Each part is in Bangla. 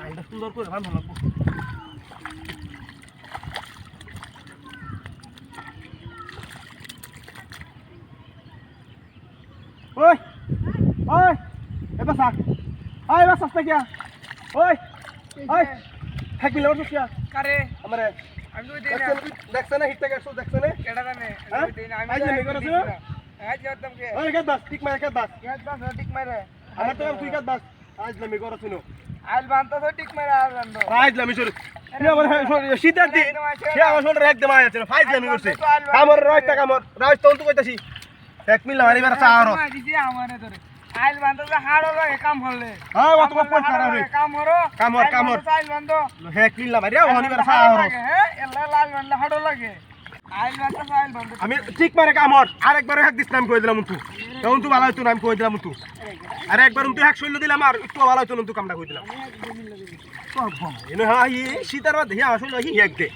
আইটা সুন্দর করে ভালো লাগবো ওই ওই এবার সাক ওই এবার সস্তা কিয়া ওই ওই এক মিলে বসে কিয়া কারে আমারে আমি তো দেই না দেখছেন দেখছেন না হিটটা গেছো দেখছেন না কেডা জানে হ্যাঁ? আমি দেই না আমি আজ আমি করেছি? আজ যাতাম কে? ওই কে দাস ঠিক মারে কে দাস ইয়াদ বাস ঠিক মারে আমার তো তুই কে দাস আজ নামি করো শুনো। আইল বানতো তো ঠিক মারে আর বানতো। আজ নামি শুরু শীতের সে আমার শোল্ডার একদম আয় আছে ফাইজ নামি করছে। কামর রাজ টাকা কামর রাজ তখন তো কইতাছি। এক মিল মারি বেড়া চা আরও আমারে ধরে আইল বানতো তো হাড়ো লাগে কাম হলে। হ্যাঁ অত করা রে কাম হরো। আইল মারি ওহানি বেড়া চা আরও হ্যাঁ এল্লা লাল বানলে হাড়ো লাগে। তো আমি ঠিক মারে কামর আরেকবার এক দিস নাম কই দিলাম তুই তখন তুই ভালো হইতো নাম কই দিলাম তুই আর একবার তুই এক শৈল দিলাম আর একটু ভালো হইতো তুই কামটা কই দিলাম। এনে হ্যাঁ ই শীতের মধ্যে হিয়া আসলে হি হেক দে।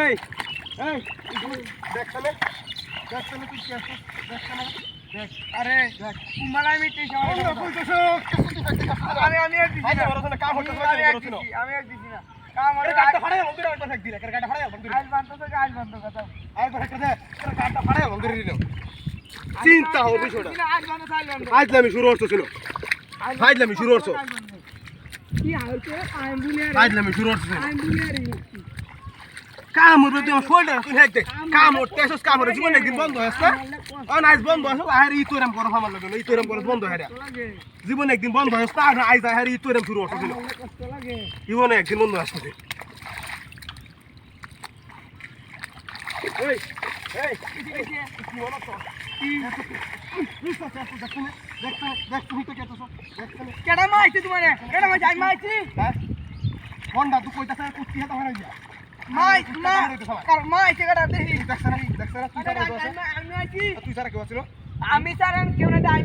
এই এই দেখছনে দেখছনে তুই কি আছিস? দেখছনে দেখ আরে কুমারা মিটি বন্ধ কইতেছ আমি আমি এক দিছি আজ না বড় কাম হচ্ছে আমি এক বড় দিছি আমি এক দিছি না। কাম হলে গাড়টা ফাড়াই বন্ধ করে একটা দিলে গাড়টা ফাড়াই বন্ধ করে আইল বানতো তো আইল বানতো কথা। আর বড় কথা গাড়টা ফাড়াই বন্ধ করে দিল চিন্তা হবে বিষয়টা। বানতো ফাইজলামি শুরু হচ্ছে ছিল ফাইজলামি শুরু হচ্ছে। কি হইছে আইল বুলিয়া ফাইজলামি শুরু হচ্ছে আইল বুলিয়া রে কাম হবে তুই শোল্ডার তুই হেক দে কাম হচ্ছে এসস কাম হচ্ছে জীবন একদিন বন্ধ হচ্ছে না অন আজ বন্ধ হচ্ছে আর ই তোরাম করো আমার লাগে ই তোরাম করো বন্ধ হয়ে জীবন একদিন বন্ধ হচ্ছে আর আজ আর ই তোরাম শুরু হচ্ছে জীবনে একদিন বন্ধ আসছে এই এই মনে কেডা মাইছি তোমারে কেডা মাইছি আমি মাইছি হন্ডা তুই কইতাছ কুত্তি হাতা হয়ে যা মাই মা কার দেখি তুই সারা আমি আমি মাইছি তুই সারা কেউ ছিল আমি সারান কেউ না যাই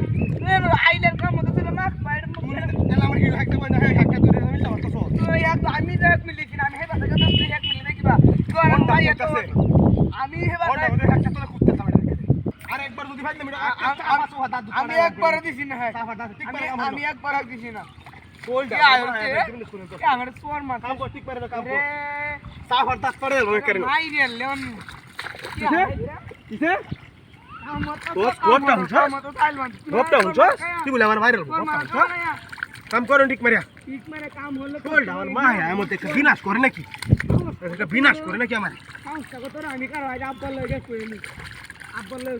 আইলের কাম মতো ছিল না বাইরে মুখে এলা আমার হিরো হাইতে বন্ধ হ্যাঁ হাইতে তুই আমি লাভ করছ তো এক আমি এক মিলি না আমি হেবা থেকে তুই এক মিলি দেখিবা তো আর ভাই এত আমি হেবা হন্ডা ওদের হাইতে তোলা কুত্তে সামনে আর একবার যদি ভাই না আমি একবার। দিছি না হ্যাঁ। আমি একবার দিছি না। কাম করুন ঠিক মারিয়া কাম হলো মা আমার একটা বিনাশ করে নাকি বিনাশ করে নাকি আমার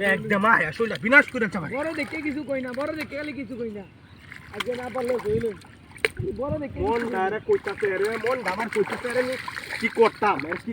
একদম মা হ্যাঁ বিনাশ করে বড় দেখে কিছু কই না বড় দেখে কিছু কই না আজকে না আব্বার মন ডারে কইতাছে রে মন ডাবার কইতাছে রে কি করতাম আর কি